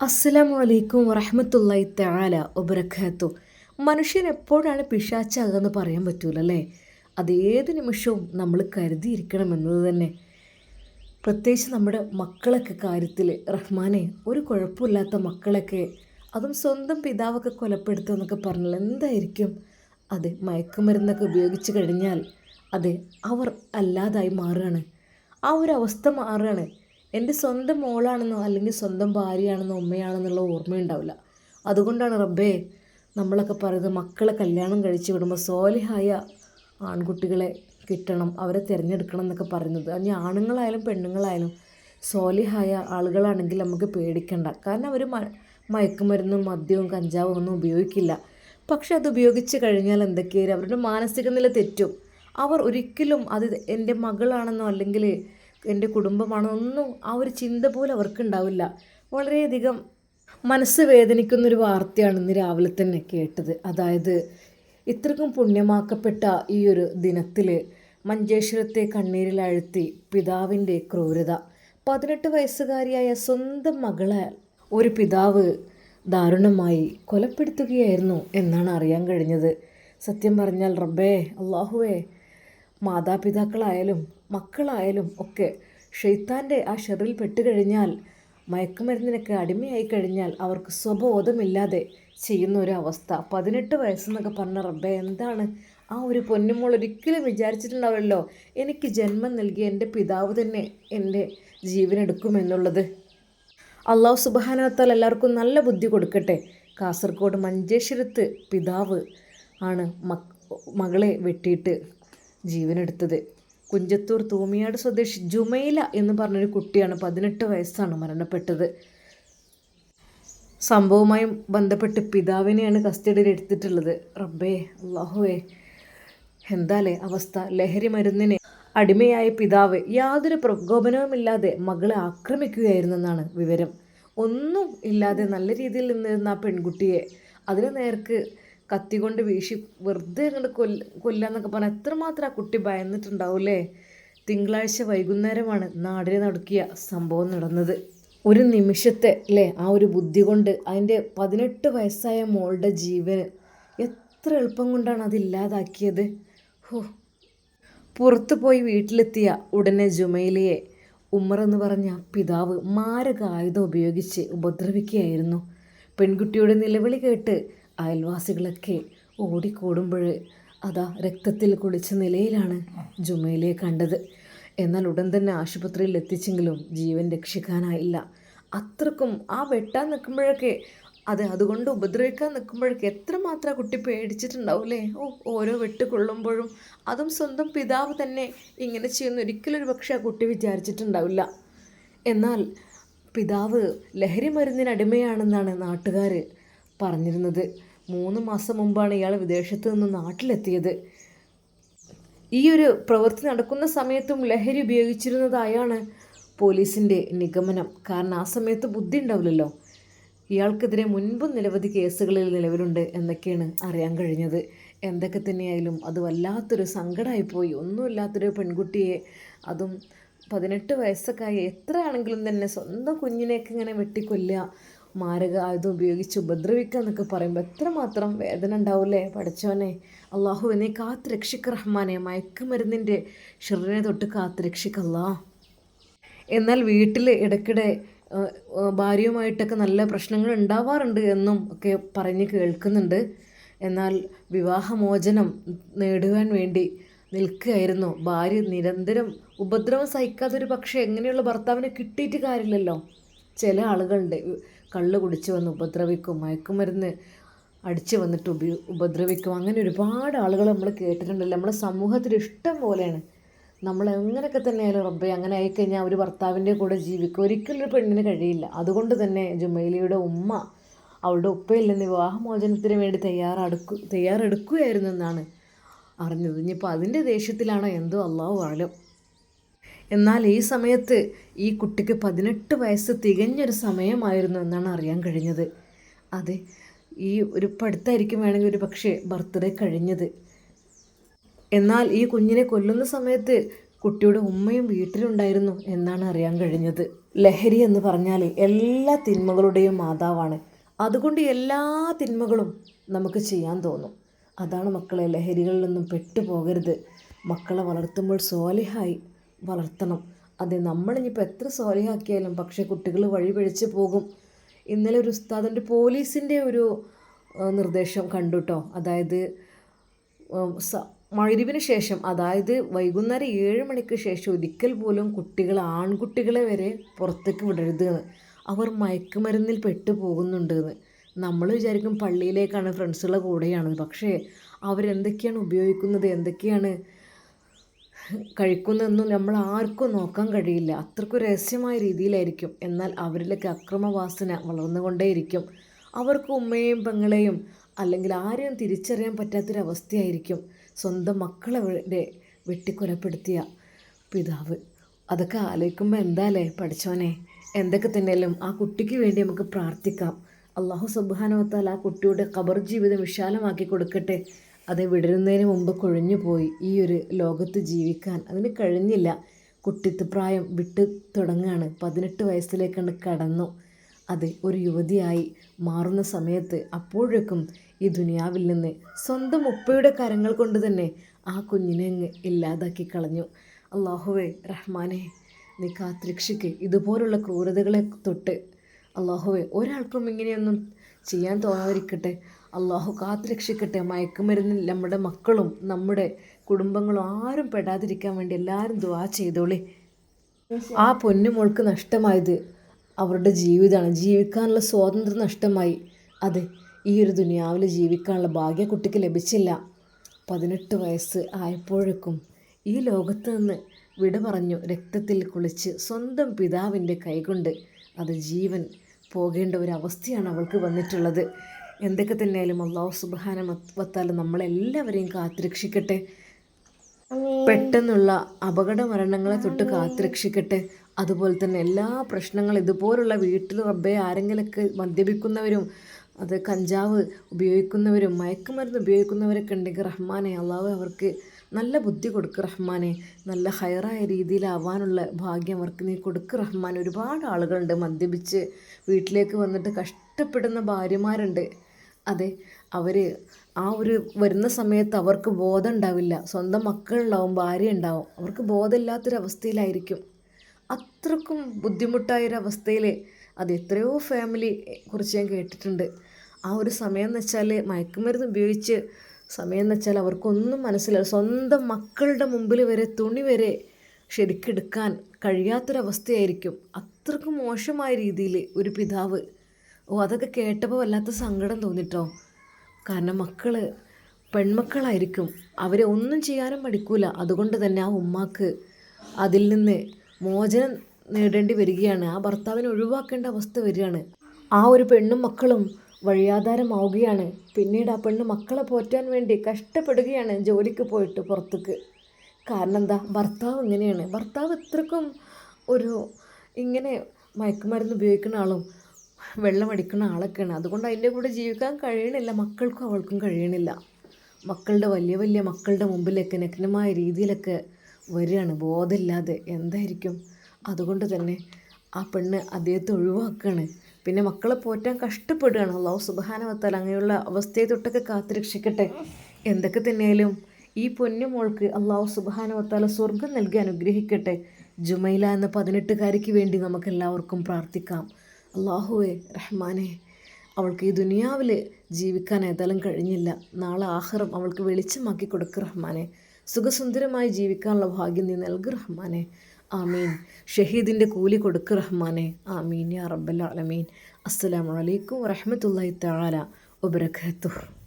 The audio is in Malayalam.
അസ്സലാമു അലൈക്കും വറഹമത്തല്ലായി തആല വബറകാതു മനുഷ്യൻ എപ്പോഴാണ് പിശാച്ചാകുക പറയാൻ പറ്റൂലല്ലേ? അത് ഏത് നിമിഷവും നമ്മൾ കരുതിയിരിക്കണം എന്നത് തന്നെ. പ്രത്യേകിച്ച് നമ്മുടെ മക്കളൊക്കെ കാര്യത്തിൽ റഹ്മാനെ ഒരു കുഴപ്പമില്ലാത്ത മക്കളൊക്കെ അതും സ്വന്തം പിതാവൊക്കെ കൊലപ്പെടുത്തുക എന്നൊക്കെ പറഞ്ഞാൽ എന്തായിരിക്കും? അതെ മയക്കുമരുന്നൊക്കെ ഉപയോഗിച്ച് കഴിഞ്ഞാൽ അതെ അവർ അല്ലാതായി മാറുകയാണ്. ആ ഒരു അവസ്ഥ മാറുകയാണ്. എന്റെ സ്വന്തം മോളാണെന്നോ അല്ലെങ്കിൽ സ്വന്തം ഭാര്യയാണെന്നോ ഉമ്മയാണെന്നുള്ള ഓർമ്മയുണ്ടാവില്ല. അതുകൊണ്ടാണ് റബ്ബേ നമ്മളൊക്കെ പറയുന്നത് മക്കളെ കല്യാണം കഴിച്ച് വിടുമ്പോൾ സോലിഹായ ആൺകുട്ടികളെ കിട്ടണം അവരെ തിരഞ്ഞെടുക്കണം എന്നൊക്കെ പറയുന്നത്. അതിന് ആണുങ്ങളായാലും പെണ്ണുങ്ങളായാലും സോലിഹായ ആളുകളാണെങ്കിൽ നമുക്ക് പേടിക്കണ്ട. കാരണം അവർ മയക്കുമരുന്നും മദ്യവും കഞ്ചാവും ഒന്നും ഉപയോഗിക്കില്ല. പക്ഷെ അത് ഉപയോഗിച്ച് കഴിഞ്ഞാൽ എന്തൊക്കെയായാലും അവരുടെ മാനസിക നില തെറ്റും. അവർ ഒരിക്കലും അത് എന്റെ മകളാണെന്നോ അല്ലെങ്കിൽ എന്റെ കുടുംബമാണെന്നൊന്നും ആ ഒരു ചിന്ത പോലും അവർക്കുണ്ടാവില്ല. വളരെയധികം മനസ്സ് വേദനിക്കുന്നൊരു വാർത്തയാണ് ഇന്ന് രാവിലെ തന്നെ കേട്ടത്. അതായത് ഇത്രക്കും പുണ്യമാക്കപ്പെട്ട ഈ ഒരു ദിനത്തിൽ മഞ്ചേശ്വരത്തെ കണ്ണീരിലഴുത്തി പിതാവിന്റെ ക്രൂരത. പതിനെട്ട് വയസ്സുകാരിയായ സ്വന്തം മകളെ ഒരു പിതാവ് ദാരുണമായി കൊലപ്പെടുത്തുകയായിരുന്നു എന്നാണ് അറിയാൻ കഴിഞ്ഞത്. സത്യം പറഞ്ഞാൽ റബ്ബേ അള്ളാഹുവേ മാതാപിതാക്കളായാലും മക്കളായാലും ഒക്കെ ഷെയ്ത്താന്റെ ആ ഷെറിൽ പെട്ടുകഴിഞ്ഞാൽ മയക്കുമരുന്നിനൊക്കെ അടിമയായി കഴിഞ്ഞാൽ അവർക്ക് സ്വബോധമില്ലാതെ ചെയ്യുന്ന ഒരു അവസ്ഥ. പതിനെട്ട് വയസ്സെന്നൊക്കെ പറഞ്ഞ റബ്ബെ എന്താണ്? ആ ഒരു പൊന്നുമോൾ ഒരിക്കലും വിചാരിച്ചിട്ടുണ്ടാവുമല്ലോ എനിക്ക് ജന്മം നൽകിയ എന്റെ പിതാവ് തന്നെ എന്റെ ജീവനെടുക്കുമെന്നുള്ളത്. അള്ളാഹു സുബാനത്താൽ എല്ലാവർക്കും നല്ല ബുദ്ധി കൊടുക്കട്ടെ. കാസർഗോഡ് മഞ്ചേശ്വരത്ത് പിതാവ് ആണ് മകളെ വെട്ടിയിട്ട് ജീവനെടുത്തത്. കുഞ്ചത്തൂർ തൂമിയാട് സ്വദേശി ജുമൈല എന്ന് പറഞ്ഞൊരു കുട്ടിയാണ് പതിനെട്ട് വയസ്സാണ് മരണപ്പെട്ടത്. സംഭവവുമായി ബന്ധപ്പെട്ട് പിതാവിനെയാണ് കസ്റ്റഡിയിൽ എടുത്തിട്ടുള്ളത്. റബ്ബേ അള്ളാഹുവേ എന്താലേ അവസ്ഥ? ലഹരി മരുന്നിന് അടിമയായ പിതാവ് യാതൊരു പ്രകോപനവുമില്ലാതെ മകളെ ആക്രമിക്കുകയായിരുന്നെന്നാണ് വിവരം. ഒന്നും ഇല്ലാതെ നല്ല രീതിയിൽ നിന്നിരുന്ന ആ പെൺകുട്ടിയെ അതിന് നേർക്ക് കത്തി കൊണ്ട് വീശി വെറുതെ അങ്ങോട്ട് കൊല്ല കൊല്ലാന്നൊക്കെ പറഞ്ഞാൽ എത്രമാത്രം ആ കുട്ടി ഭയന്നിട്ടുണ്ടാവൂലേ തിങ്കളാഴ്ച വൈകുന്നേരമാണ് നാടിനെ നടുക്കിയ സംഭവം നടന്നത്. ഒരു നിമിഷത്തെ അല്ലേ ആ ഒരു ബുദ്ധി കൊണ്ട് അതിന്റെ പതിനെട്ട് വയസ്സായ മോളുടെ ജീവന് എത്ര എളുപ്പം കൊണ്ടാണ് അതില്ലാതാക്കിയത് ഹോ. പുറത്തു പോയി വീട്ടിലെത്തിയ ഉടനെ ജുമൈലിയെ ഉമ്മർ എന്ന് പറഞ്ഞ പിതാവ് മാരക ആയുധം ഉപയോഗിച്ച് ഉപദ്രവിക്കുകയായിരുന്നു. പെൺകുട്ടിയുടെ നിലവിളി കേട്ട് അയൽവാസികളൊക്കെ ഓടിക്കൂടുമ്പോൾ അതാ രക്തത്തിൽ കുളിച്ച നിലയിലാണ് ജുമയിലെ കണ്ടത്. എന്നാൽ ഉടൻ തന്നെ ആശുപത്രിയിൽ എത്തിച്ചെങ്കിലും ജീവൻ രക്ഷിക്കാനായില്ല. അത്രക്കും ആ വെട്ടാൻ നിൽക്കുമ്പോഴൊക്കെ അതെ അതുകൊണ്ട് ഉപദ്രവിക്കാൻ നിൽക്കുമ്പോഴൊക്കെ എത്രമാത്രം കുട്ടി പേടിച്ചിട്ടുണ്ടാവില്ലേ ഓ ഓരോ വെട്ട് കൊള്ളുമ്പോഴും അതും സ്വന്തം പിതാവ് തന്നെ ഇങ്ങനെ ചെയ്യുന്ന ഒരിക്കലും ഒരു പക്ഷേ ആ കുട്ടി വിചാരിച്ചിട്ടുണ്ടാവില്ല. എന്നാൽ പിതാവ് ലഹരി മരുന്നിന് അടിമയാണെന്നാണ് നാട്ടുകാർ പറഞ്ഞിരുന്നത്. മൂന്ന് മാസം മുമ്പാണ് ഇയാൾ വിദേശത്ത് നിന്ന് നാട്ടിലെത്തിയത്. ഈ ഒരു പ്രവൃത്തി നടക്കുന്ന സമയത്തും ലഹരി ഉപയോഗിച്ചിരുന്നതായാണ് പോലീസിന്റെ നിഗമനം. കാരണം ആ സമയത്ത് ബുദ്ധി ഉണ്ടാവില്ലല്ലോ. ഇയാൾക്കെതിരെ മുൻപും നിരവധി കേസുകളിൽ നിലവിലുണ്ട് എന്നൊക്കെയാണ് അറിയാൻ കഴിഞ്ഞത്. എന്തൊക്കെ തന്നെയായാലും അത് വല്ലാത്തൊരു സങ്കടമായിപ്പോയി. ഒന്നുമില്ലാത്തൊരു പെൺകുട്ടിയെ അതും പതിനെട്ട് വയസ്സൊക്കെ ആയി എത്രയാണെങ്കിലും തന്നെ സ്വന്തം കുഞ്ഞിനെയൊക്കെ ഇങ്ങനെ വെട്ടിക്കൊല്ലുക മാരക ആയുധം ഉപയോഗിച്ച് ഉപദ്രവിക്കുക എന്നൊക്കെ പറയുമ്പോൾ എത്രമാത്രം വേദന ഉണ്ടാവില്ലേ പഠിച്ചവനെ. അള്ളാഹു എന്നെ കാത്ത് രക്ഷിക്ക റഹ്മാനെ മയക്കുമരുന്നിന്റെ ഷെറിനെ തൊട്ട് കാത്ത് രക്ഷിക്കല്ലാ എന്നാൽ വീട്ടിൽ ഇടയ്ക്കിടെ ഭാര്യയുമായിട്ടൊക്കെ നല്ല പ്രശ്നങ്ങൾ ഉണ്ടാവാറുണ്ട് എന്നും ഒക്കെ പറഞ്ഞ് കേൾക്കുന്നുണ്ട്. എന്നാൽ വിവാഹമോചനം നേടുവാൻ വേണ്ടി നിൽക്കുകയായിരുന്നു. ഭാര്യ നിരന്തരം ഉപദ്രവം സഹിക്കാത്തൊരു പക്ഷേ എങ്ങനെയുള്ള ഭർത്താവിനെ കിട്ടിയിട്ട് കാര്യമില്ലല്ലോ. ചില ആളുകളുണ്ട്. കള്ള് കുടിച്ച് വന്ന് ഉപദ്രവിക്കും മയക്കുമരുന്ന് അടിച്ച് വന്നിട്ട് ഉപ ഉപദ്രവിക്കും. അങ്ങനെ ഒരുപാട് ആളുകൾ നമ്മൾ കേട്ടിട്ടുണ്ടല്ലോ. നമ്മുടെ സമൂഹത്തിൽ ഇഷ്ടം പോലെയാണ്. നമ്മൾ എങ്ങനെയൊക്കെ തന്നെയായാലും റബ്ബെ അങ്ങനെ ആയിക്കഴിഞ്ഞാൽ ഒരു ഭർത്താവിന്റെ കൂടെ ജീവിക്കും. ഒരിക്കലും ഒരു പെണ്ണിന് കഴിയില്ല. അതുകൊണ്ട് തന്നെ ജുമൈലിയുടെ ഉമ്മ അവളുടെ ഉപ്പയിൽ നിന്ന് വിവാഹമോചനത്തിന് വേണ്ടി തയ്യാറെടുക്കു തയ്യാറെടുക്കുകയായിരുന്നു എന്നാണ് അറിഞ്ഞത്. ഇനിയിപ്പോൾ അതിന്റെ ദേഷ്യത്തിലാണോ എന്തോ അള്ളാഹു ആലം. എന്നാൽ ഈ സമയത്ത് ഈ കുട്ടിക്ക് പതിനെട്ട് വയസ്സ് തികഞ്ഞൊരു സമയമായിരുന്നു എന്നാണ് അറിയാൻ കഴിഞ്ഞത്. അതെ ഈ ഒരു പഠിത്തമായിരിക്കും വേണമെങ്കിൽ ഒരു പക്ഷേ ബർത്ത്ഡേ കഴിഞ്ഞത്. എന്നാൽ ഈ കുഞ്ഞിനെ കൊല്ലുന്ന സമയത്ത് കുട്ടിയുടെ ഉമ്മയും വീട്ടിലുണ്ടായിരുന്നു എന്നാണ് അറിയാൻ കഴിഞ്ഞത്. ലഹരി എന്ന് പറഞ്ഞാൽ എല്ലാ തിന്മകളുടെയും മാതാവാണ്. അതുകൊണ്ട് എല്ലാ തിന്മകളും നമുക്ക് ചെയ്യാൻ തോന്നും. അതാണ് മക്കളെ ലഹരികളിലൊന്നും പെട്ടുപോകരുത്. മക്കളെ വളർത്തുമ്പോൾ സോലിഹായി വളർത്തണം. അതെ നമ്മളിനിപ്പോൾ എത്ര സോലിഹാക്കിയാലും പക്ഷേ കുട്ടികൾ വഴി പിഴച്ച് പോകും. ഇന്നലെ ഒരു ഉസ്താദിന്റെ പോലീസിന്റെ ഒരു നിർദ്ദേശം കണ്ടു കേട്ടോ അതായത് മഴുവിന് ശേഷം അതായത് വൈകുന്നേരം ഏഴ് മണിക്ക് ശേഷം ഒരിക്കൽ പോലും കുട്ടികൾ ആൺകുട്ടികളെ വരെ പുറത്തേക്ക് വിടരുത് അവർ മയക്കുമരുന്നിൽ പെട്ടു പോകുന്നുണ്ട് നമ്മൾ വിചാരിക്കും പള്ളിയിലേക്കാണ് ഫ്രണ്ട്സുകളുടെ കൂടെയാണ് പക്ഷേ അവരെന്തൊക്കെയാണ് ഉപയോഗിക്കുന്നത്? എന്തൊക്കെയാണ് കഴിക്കുന്നതെന്നും നമ്മൾ ആർക്കും നോക്കാൻ കഴിയില്ല. അത്രയ്ക്കും രഹസ്യമായ രീതിയിലായിരിക്കും. എന്നാൽ അവരിലൊക്കെ അക്രമവാസന വളർന്നുകൊണ്ടേയിരിക്കും. അവർക്ക് ഉമ്മയെയും പെങ്ങളെയും അല്ലെങ്കിൽ ആരെയും തിരിച്ചറിയാൻ പറ്റാത്തൊരവസ്ഥയായിരിക്കും സ്വന്തം മക്കളെ വെട്ടിക്കൊലപ്പെടുത്തിയ പിതാവ്. അതൊക്കെ ആലോചിക്കുമ്പോൾ എന്താലേ പഠിച്ചോനെ? എന്തൊക്കെ തന്നെയാലും ആ കുട്ടിക്ക് വേണ്ടി നമുക്ക് പ്രാർത്ഥിക്കാം. അള്ളാഹു സുബാനവത്താൽ ആ കുട്ടിയുടെ ഖബർ ജീവിതം വിശാലമാക്കി കൊടുക്കട്ടെ. അത് വിടരുന്നതിന് മുമ്പ് കൊഴിഞ്ഞു പോയി ഈ ഒരു ലോകത്ത് ജീവിക്കാൻ. അതിന് കഴിഞ്ഞില്ല. കുട്ടിത്വപ്രായം വിട്ട് തുടങ്ങുകയാണ് പതിനെട്ട് വയസ്സിലേക്കാണ് കടന്നു. അത് ഒരു യുവതിയായി മാറുന്ന സമയത്ത് അപ്പോഴേക്കും ഈ ദുനിയാവിൽ നിന്ന് സ്വന്തം ഉപ്പയുടെ കരങ്ങൾ കൊണ്ട് തന്നെ ആ കുഞ്ഞിനെ അങ്ങ് ഇല്ലാതാക്കി കളഞ്ഞു. അള്ളാഹുവേ റഹ്മാനെ നീ കാത്തിരക്ഷിക്ക്. ഇതുപോലുള്ള ക്രൂരതകളെ തൊട്ട് അള്ളാഹുവെ ഒരാൾക്കും ഇങ്ങനെയൊന്നും ചെയ്യാൻ തോന്നാതിരിക്കട്ടെ. അള്ളാഹു കാത്തുരക്ഷിക്കട്ടെ. മയക്കുമരുന്നിൽ നമ്മുടെ മക്കളും നമ്മുടെ കുടുംബങ്ങളും ആരും പെടാതിരിക്കാൻ വേണ്ടി എല്ലാവരും ദുവാ ചെയ്തോളി. ആ പൊന്നുമോൾക്ക് നഷ്ടമായത് അവരുടെ ജീവിതമാണ്. ജീവിക്കാനുള്ള സ്വാതന്ത്ര്യം നഷ്ടമായി. അതെ ഈ ഒരു ദുനിയാവിൽ ജീവിക്കാനുള്ള ഭാഗ്യ കുട്ടിക്ക് ലഭിച്ചില്ല. പതിനെട്ട് വയസ്സ് ആയപ്പോഴേക്കും ഈ ലോകത്ത് നിന്ന് വിട പറഞ്ഞു രക്തത്തിൽ കുളിച്ച് സ്വന്തം പിതാവിന്റെ കൈകൊണ്ട് അത് ജീവൻ പോകേണ്ട ഒരു അവസ്ഥയാണ് അവൾക്ക് വന്നിട്ടുള്ളത്. എന്തൊക്കെ തന്നെയായാലും അള്ളാഹു സുബാന വത്താൽ നമ്മളെല്ലാവരെയും കാത്തുരക്ഷിക്കട്ടെ. പെട്ടെന്നുള്ള അപകട മരണങ്ങളെ തൊട്ട് കാത്തുരക്ഷിക്കട്ടെ. അതുപോലെ തന്നെ എല്ലാ പ്രശ്നങ്ങളും ഇതുപോലുള്ള വീട്ടിൽ റബ്ബെ ആരെങ്കിലൊക്കെ മദ്യപിക്കുന്നവരും അത് കഞ്ചാവ് ഉപയോഗിക്കുന്നവരും മയക്കുമരുന്ന് ഉപയോഗിക്കുന്നവരൊക്കെ ഉണ്ടെങ്കിൽ റഹ്മാനെ അള്ളാഹു അവർക്ക് നല്ല ബുദ്ധി കൊടുക്ക് റഹ്മാനെ. നല്ല ഹയറായ രീതിയിലാവാനുള്ള ഭാഗ്യം അവർക്ക് നീ കൊടുക്ക് റഹ്മാൻ ഒരുപാട് ആളുകളുണ്ട് മദ്യപിച്ച് വീട്ടിലേക്ക് വന്നിട്ട് കഷ്ടപ്പെടുന്ന ഭാര്യമാരുണ്ട്. അതെ അവർ ആ ഒരു വരുന്ന സമയത്ത് അവർക്ക് ബോധം ഉണ്ടാവില്ല സ്വന്തം മക്കളുണ്ടാവും ഭാര്യ ഉണ്ടാവും അവർക്ക് ബോധമില്ലാത്തൊരവസ്ഥയിലായിരിക്കും. അത്രക്കും ബുദ്ധിമുട്ടായൊരവസ്ഥയിൽ അത് എത്രയോ ഫാമിലി കുറിച്ച് ഞാൻ കേട്ടിട്ടുണ്ട്. ആ ഒരു സമയം എന്ന് വെച്ചാൽ മയക്കുമരുന്ന് ഉപയോഗിച്ച് സമയം എന്ന് വെച്ചാൽ അവർക്കൊന്നും മനസ്സിലാവില്ല സ്വന്തം മക്കളുടെ മുമ്പിൽ വരെ തുണി വരെ ശരിക്കെടുക്കാൻ കഴിയാത്തൊരവസ്ഥയായിരിക്കും. അത്രക്കും മോശമായ രീതിയിൽ ഒരു പിതാവ് ഓ അതൊക്കെ കേട്ടപ്പോൾ വല്ലാത്ത സങ്കടം തോന്നിട്ടോ. കാരണം മക്കൾ പെൺമക്കളായിരിക്കും. അവരെ ഒന്നും ചെയ്യാനും പഠിക്കൂല അതുകൊണ്ട് തന്നെ ആ ഉമ്മാക്ക് അതിൽ നിന്ന് മോചനം നേടേണ്ടി വരികയാണ്. ആ ഭർത്താവിനെ ഒഴിവാക്കേണ്ട അവസ്ഥ വരികയാണ്. ആ ഒരു പെണ്ണും മക്കളും വഴിയാധാരമാവുകയാണ്. പിന്നീട് ആ പെണ്ണ് മക്കളെ പോറ്റാൻ വേണ്ടി കഷ്ടപ്പെടുകയാണ് ജോലിക്ക് പോയിട്ട് പുറത്തേക്ക്. കാരണം എന്താ? ഭർത്താവ് ഇങ്ങനെയാണ്. ഭർത്താവ് ഇത്രക്കും ഒരു ഇങ്ങനെ മയക്കുമരുന്ന് ഉപയോഗിക്കുന്ന ആളും വെള്ളമടിക്കുന്ന ആളൊക്കെയാണ്. അതുകൊണ്ട് അതിന്റെ കൂടെ ജീവിക്കാൻ കഴിയണില്ല. മക്കൾക്കും അവൾക്കും കഴിയണില്ല. മക്കളുടെ വലിയ വലിയ മക്കളുടെ മുമ്പിലൊക്കെ നഗ്നമായ രീതിയിലൊക്കെ വരികയാണ്. ബോധമില്ലാതെ എന്തായിരിക്കും? അതുകൊണ്ട് തന്നെ ആ പെണ്ണ് അദ്ദേഹത്തെ ഒഴിവാക്കുകയാണ്. പിന്നെ മക്കളെ പോറ്റാൻ കഷ്ടപ്പെടുകയാണ്. അള്ളാഹു സുബാനവത്താൽ അങ്ങനെയുള്ള അവസ്ഥയെ തൊട്ടൊക്കെ കാത്തുരക്ഷിക്കട്ടെ എന്തൊക്കെ തന്നെയാലും ഈ പൊന്നു മോൾക്ക് അള്ളാഹു സുബാനവത്താല സ്വർഗം നൽകി അനുഗ്രഹിക്കട്ടെ. ജുമൈല എന്ന പതിനെട്ടുകാരിക്ക് വേണ്ടി നമുക്ക് എല്ലാവർക്കും പ്രാർത്ഥിക്കാം. അള്ളാഹുവെ റഹ്മാനെ അവൾക്ക് ഈ ദുനിയാവിൽ ജീവിക്കാൻ ഏതായാലും കഴിഞ്ഞില്ല. നാളെ ആഹ്റം അവൾക്ക് വെളിച്ചമാക്കി കൊടുക്ക് റഹ്മാനെ. സുഖസുന്ദരമായി ജീവിക്കാനുള്ള ഭാഗ്യം നീ നൽകു റഹ്മാനെ. ആമീൻ. ഷഹീദിന്റെ കൂലി കൊടുക്ക് റഹ്മാനെ. ആമീൻ യാ റബ്ബൽ ആലമീൻ. അസ്സലാമു അലൈക്കും വറഹ്മത്തുള്ളാഹി തആല വബറകാതുഹു.